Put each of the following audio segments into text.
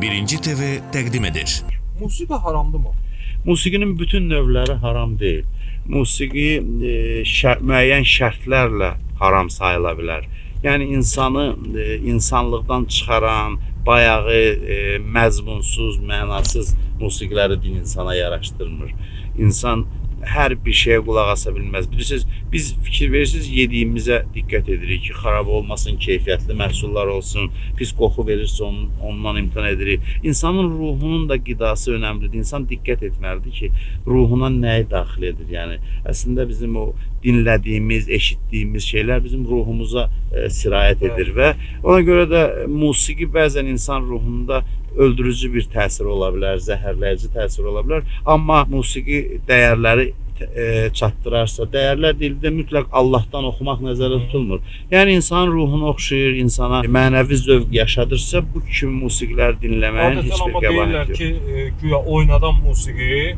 Birinci TV təqdim edir. Musiqi haramdırmı? Musiqinin bütün növləri haram deyil. Musiqi e, şər müəyyən şərtlərlə haram sayıla bilər. Yəni insanı e, insanlıqdan çıxaran, bayağı e, məzmunsuz, mənasız musiqiləri din insana yaraşdırmır. İnsan hər bir şeyə qulaq asa bilməz. Bilirsiniz, biz fikir verirsiniz, yediyimizə diqqət edirik ki, xarab olmasın, keyfiyyətli məhsullar olsun, pis qoxu verirsə onun, ondan imtina edirik. İnsanın ruhunun da qidası önəmlidir. İnsan diqqət etməlidir ki, ruhuna nəyi daxil edir. Yəni əslində bizim o dinlədiyimiz, eşitdiyimiz şeylər bizim ruhumuza e, sirayət edir və ona görə də musiqi bəzən insan ruhunda öldürücü bir təsir ola bilər, zəhərləyici təsir ola bilər. Amma musiqi dəyərləri e, çatdırarsa, dəyərlər dildə mütləq Allahdan oxumaq nəzərdə tutulmur. Yəni insan ruhunu oxşayır, insana mənəvi zövq yaşadırsa, bu kimi musiqilər dinləməyin heç bir deyirlər qəbahəti yox. ki, e, güya oynadan musiqi,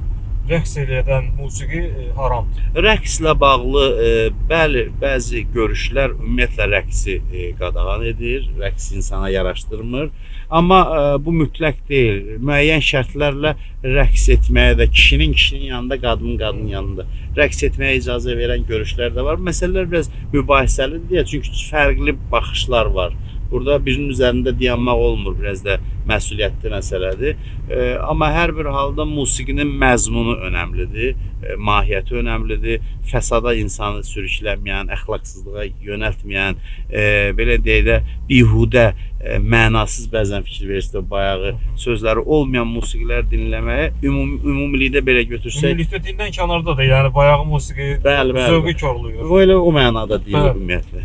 rəqs edən musiqi e, haramdır. Rəqslə bağlı e, bəli, bəzi görüşlər ümumiyyətlə rəqsi e, qadağan edir, rəqs insana yaraşdırmır. Amma e, bu mütləq deyil. Müəyyən şərtlərlə rəqs etməyə də kişinin kişinin yanında, qadının qadının yanında rəqs etməyə icazə verən görüşlər də var. Məsələlər biraz mübahisəlidir deyə, çünki fərqli baxışlar var. Burada birinin üzərində dayanmaq olmur, biraz da məsuliyyətli məsələdir. E, amma hər bir halda musiqinin məzmunu önəmlidir, e, mahiyyəti önəmlidir. Fəsada insanı sürüklənməyən, əxlaqsızlığa yönəltməyən, e, belə deyək də bihudə, e, mənasız bəzən fikir verirsə bayağı sözləri olmayan musiqilər dinləməyə ümum ümumilikdə belə götürsək, Ümumilikdə dindən kənarda da, yəni bayağı musiqi Bəli, bəli, zövqü bəli. korluyur. bu elə o mənada Bəli. ümumiyyətlə.